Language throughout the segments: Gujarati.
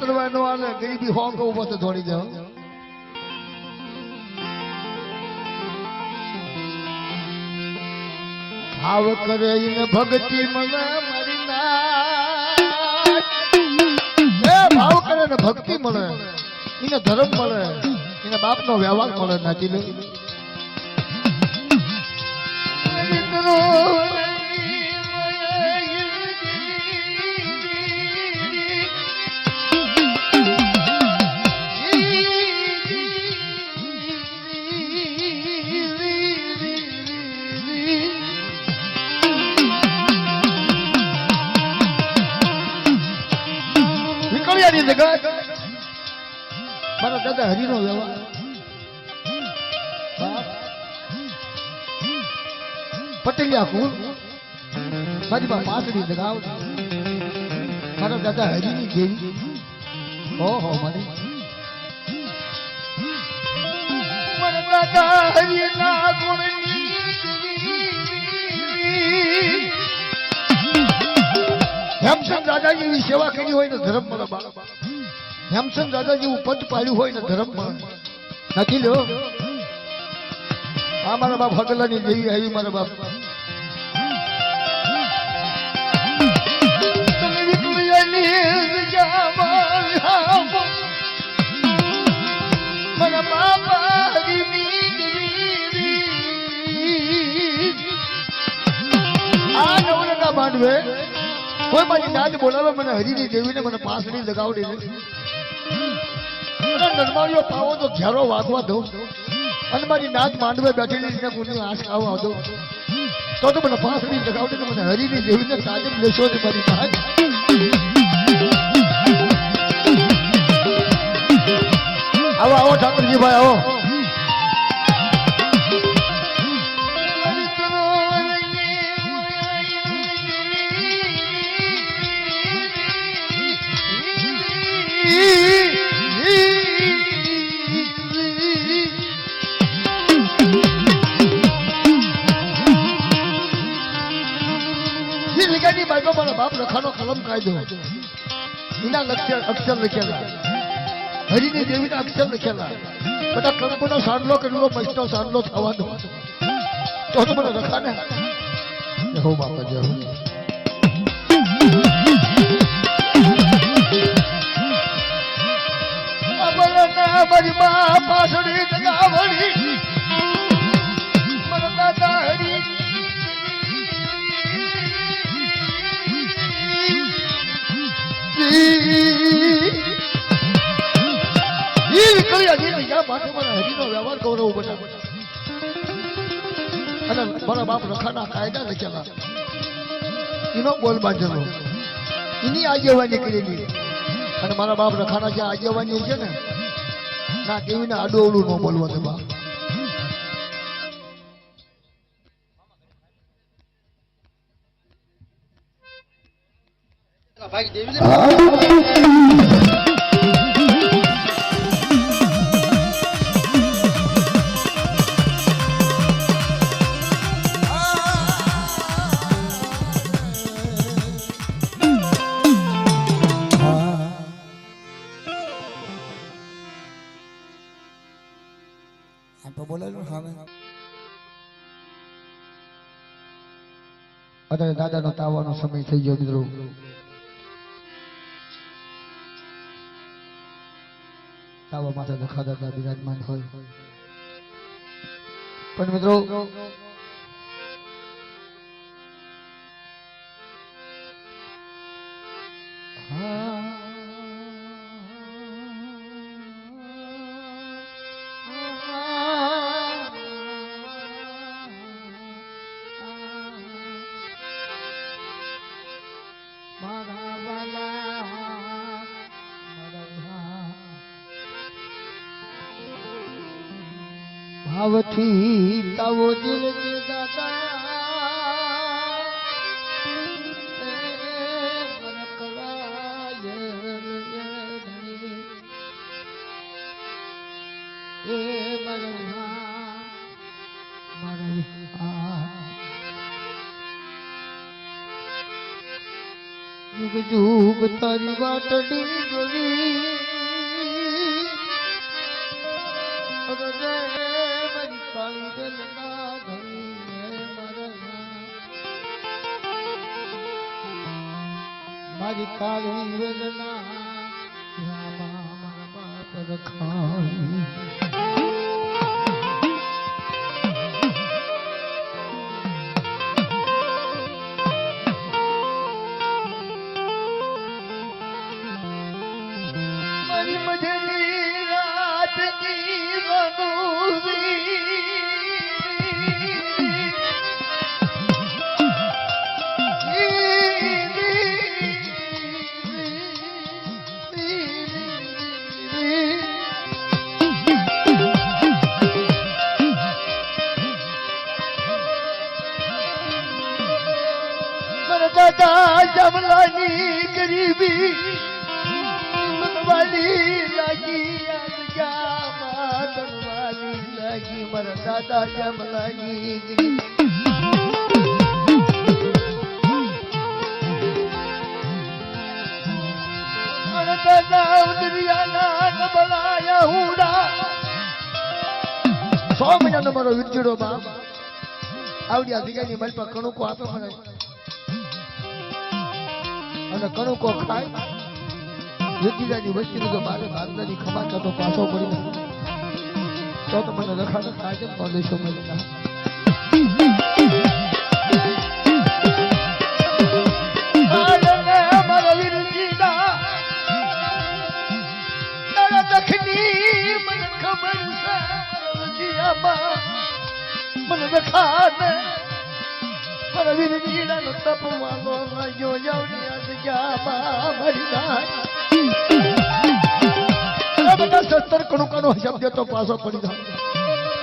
ખેતરમાં નો આલે ગરીબી ઊભો તો દોડી જાવ ભાવ કરે ભક્તિ મને મારી. એ ભાવ કરે ને ભક્તિ મળે. એને ધર્મ મળે. એને બાપનો વ્યવહાર મળે નાચી લે મારી બા પાસડી લગાવ મારા દાદા હરિની જેવી ઓહો મારી મારા દાદા હરિના ગુણની હેમચંદ જેવી સેવા કરી હોય ને ધર્મ મળે બાળક હેમચંદ દાદા જેવું પદ પાડ્યું હોય ને ધર્મ નથી લ્યો. આ મારા બાપ હગલાની દેવી આવી મારા બાપ. માંડવે કોઈ મારી નાદ બોલાવે મને હરીની દેવીને મને પાસડી લગાવડી ને અને નરમાળીઓ પાવો તો ઘેરો વાગવા દઉં અને મારી નાદ માંડવે બેઠેલી ને કોઈની આશ આવવા દઉં તો તો મને પાસડી લગાવડી મને હરીની દેવીને તાજમ લેશો મારી નાદ આવો આવો ઠાકોરજી ભાઈ આવો. લખાનો કલમ કાયદો. એના અક્ષર લખેલા. હરિની દેવીના અક્ષર લખેલા. બધા કંકુનો સાંડલો કરેલો પૈસા સાંડલો થવાનો. તો તો મને લખાને હો બાપા. અમરના મારી મા પાસળી જગાવડી માટે મારા હરીનો વ્યવહાર ગૌરવ બનાવ અને મારા બાપ રખાના કાયદા લખેલા એનો બોલ બાંધેલો. એની આગેવાની કરેલી. અને મારા બાપ રખાના જે આગેવાની છે ને ના કેવીને આડોવડું ન બોલવાનું બાપ. આમ અત્યારે દાદાનો તાવાનો સમય થઈ ગયો મિત્રો. તાવા માથે દખા દાદા બિરાજમાન હોય. પણ મિત્રો મારા ભાવથી તવો દિલ દાદા જુગ તારી વાટડી રે મારી કાળી વેલના રામા બાપ રખાય મારા દાદા જેમ લાગી સો મહિનાનો મારો વિચડો બાપ. આવડી અધિકારી મલ પર કણુકો આપે મને. અને કણુકો ખાય. ઋતિરાની વસ્તી તો મારે બાંધવાની ખમા થતો પાછો પડી તો તો મને લખાણ. કાજે ન લેશો મળતા મને લખાને મારા વીર જીડાનો તપવાનો લાગ્યો જાવડી આ જગ્યામાં મરી જાય. આ બધા સત્તર કણુકાનો શબ્દ તો પાછો પડી જાય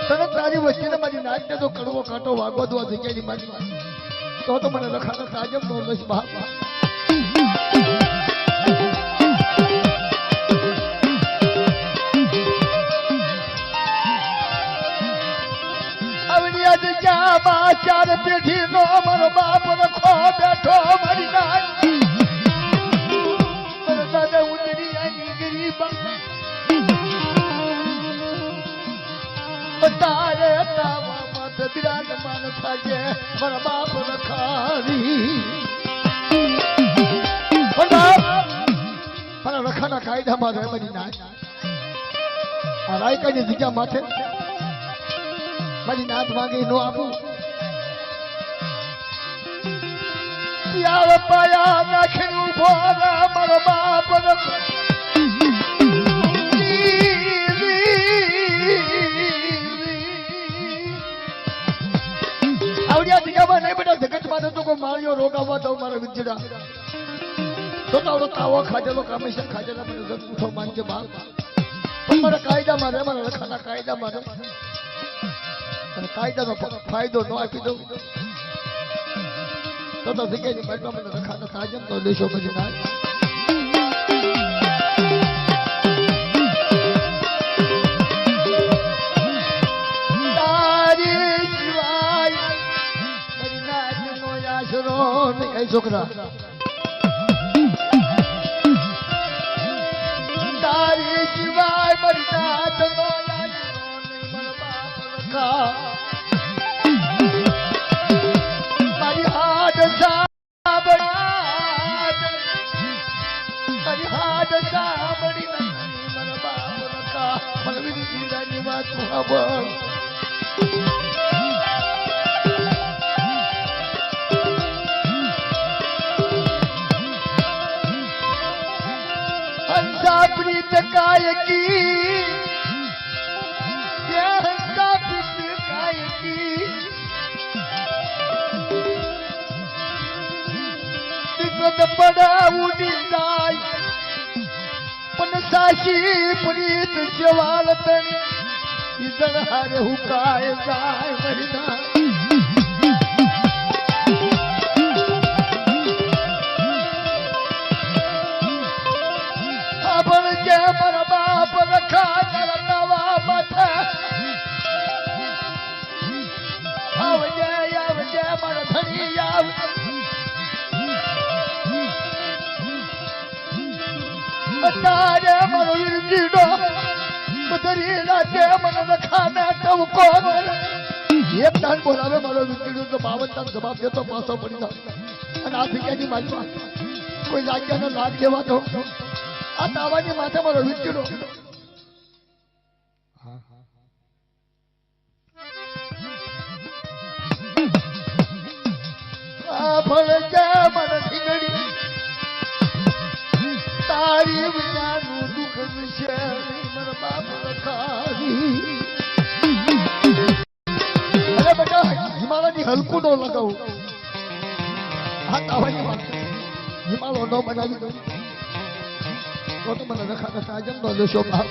તને તારી વચ્ચે મારી નાચને તો કડવો કાંટો વાગવો દો જગ્યાની મારી તો તો મને લખાનો તાજબ નો લઈશ બાપ આવડી આ જગ્યામાં મારો બાપ રખો બેઠો મારી નાચ બિરાજમાન થજે, મારા બાપ રખારી મારા રખાના કાયદામાં રહે મારી નાચ આ રાયકાની જગ્યા માથે મારી નાથ માંગે નો આપું. યાર પાયા નાખીને ઊભો રે મારો બાપ આવડિયા દીકામાં નહીં બેટા જગતમાં તો કોઈ માળીઓ રોગ આવવા દઉં મારા વિદ્યડા તો તારો તાવો ખાજેલો કામેશન ખાજેલા મને જગ ઉઠો માનજે બાપ. મારા કાયદામાં મારે મારા રખાના કાયદા મારે અને કાયદાનો ફાયદો ન આપી દઉં. તો તો જગ્યાની બાજુમાં મને રખાના સાજન તો દેશો પછી ના કઈ છોકરા. તારી સિવાય મરતા નહીં મારા સાંભળ. હંસા પ્રીત કાયકી હંસા પ્રીત કાયકી વિગત પડાવું જાય પણ સાચી પ્રીત જવાલ તણી ઈદળ હારે હુકાય તારે મારો વીરજીડો બદરી રાતે મને લખાને ટવકો એક દાન બોલાવે, મારો વીરજીડો તો બાવન દાન જવાબ દેતો પાછો પડી જાય અને આ જગ્યાની બાજુમાં કોઈ લાગ્યાનો વિશે મારા બાપ લખાવી અરે બેટા હિમાલયની હલકું ન લગાવું હા તાવાની વાત હિમાલય ન બનાવી દઉં તો મને રખા રખા જમ નો દેશો બાપ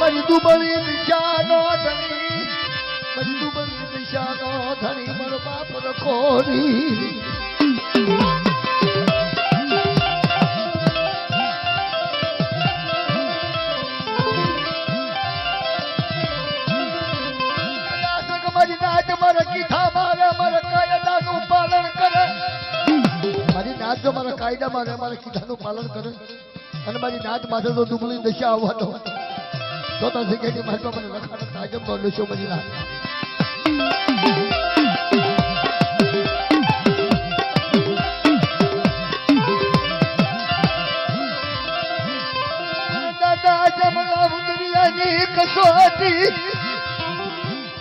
મારી દુબળી દિશાનો ધણી મારી દુબળી દિશાનો ધણી, મારો બાપ રખોરી નાચ મારા કીધાનું પાલન કરે. અને મારી નાચ માથે તો દુબળી દશા આવવા દો તો તો જગ્યાની માથે મને લખાણ કાયદમ બોલું છું મારી ઉદરિયાની કસોટી.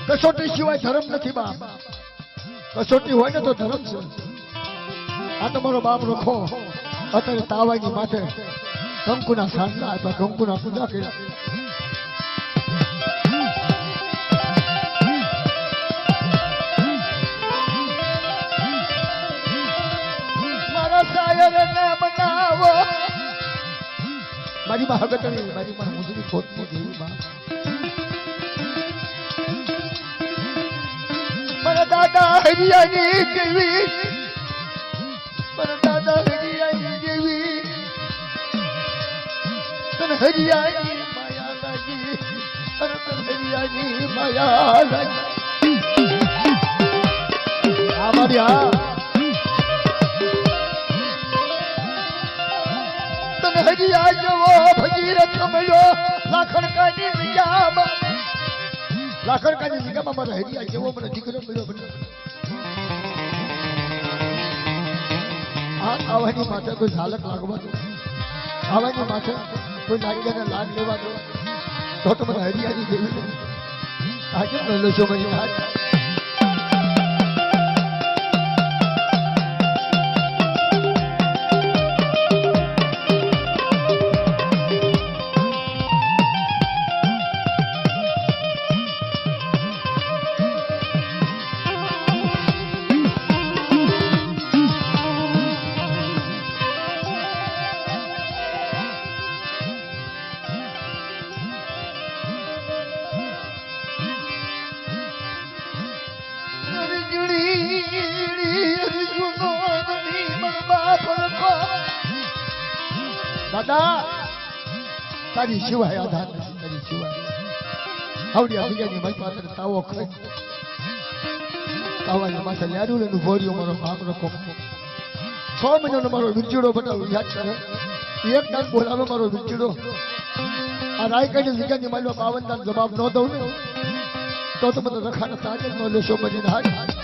કસોટી સિવાય ધર્મ નથી બાપ. કસોટી હોય ને તો ધર્મ છે. આ તમારો બાપ રખો. અત્યારે તાવાની માથે કંકુના સાંસા આપ્યા કંકુના પૂજા કર્યા. મારી માં હગતણી મારી માં મુજરી ખોટની દેવી માં દાદા હરિયાની દેવી દાદા હરિયાની દેવી હરિયાની માયા લાગી હરિયાની માયા લાગી. આ મારી આ હરિયા જવો ભગીરથ મળ્યો. લાખણકાની લાખણકાની લાખણ મારા હરિયા જેવો મને દીકરો મળ્યો આ આવાની માથે કોઈ ઝાલક લાગવા દો. આવાની માથે કોઈ નાગ્યાને લાગ લેવા દો. તો તો મને હરિયાની જેવી આજે મળ્યો છો મને. નાચ તારી સિવાય આધાર નથી તારી સિવાય આવડી અભિયાની ભાઈ પાસે તાવો ખાઈ. તાવાની માથે લાડુ લેનું ભોર્યો મારો ભાગ રખો. છ મહિનાનો મારો વિરચીડો બતાવો યાદ કરે. એક ટાઈમ બોલાવે મારો વિરચીડો આ રાયકાની વિજ્ઞાનની માલવા બાવન જવાબ ન દઉં ને. તો તો બધા રખાના તાજે ન લેશો, મને હાથ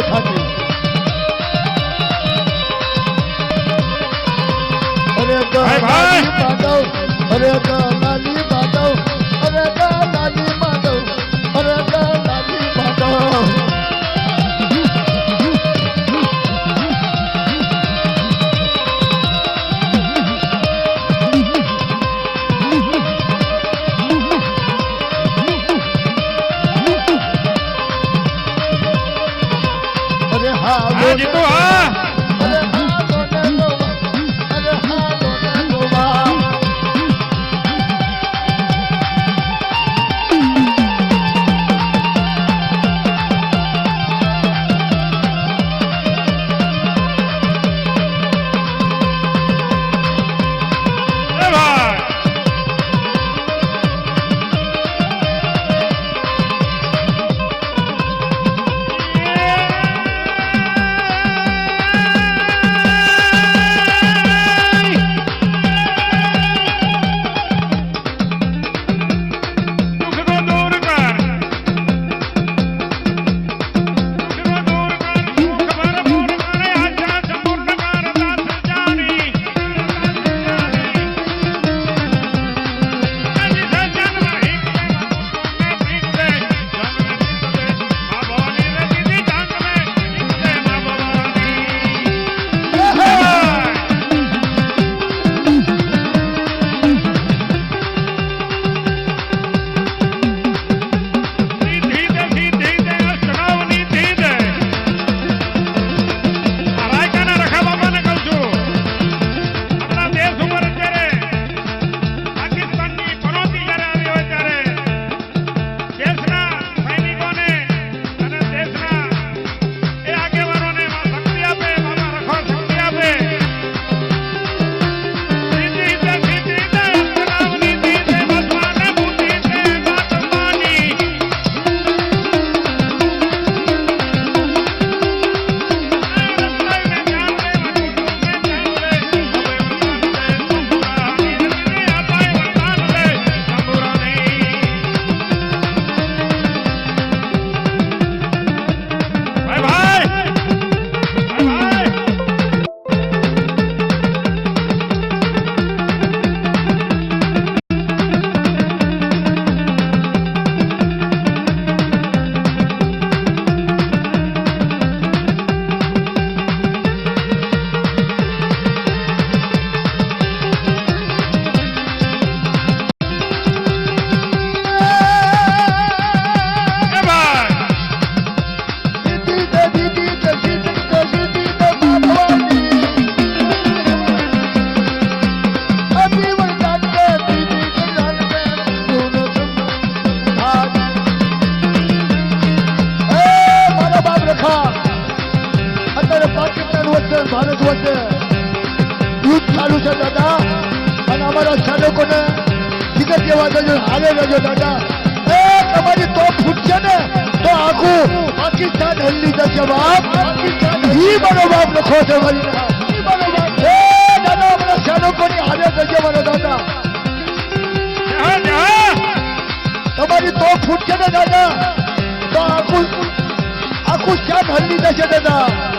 નો થાકી અરે માધવ અરે હાલો હા ફૂટશે ને દાદા તો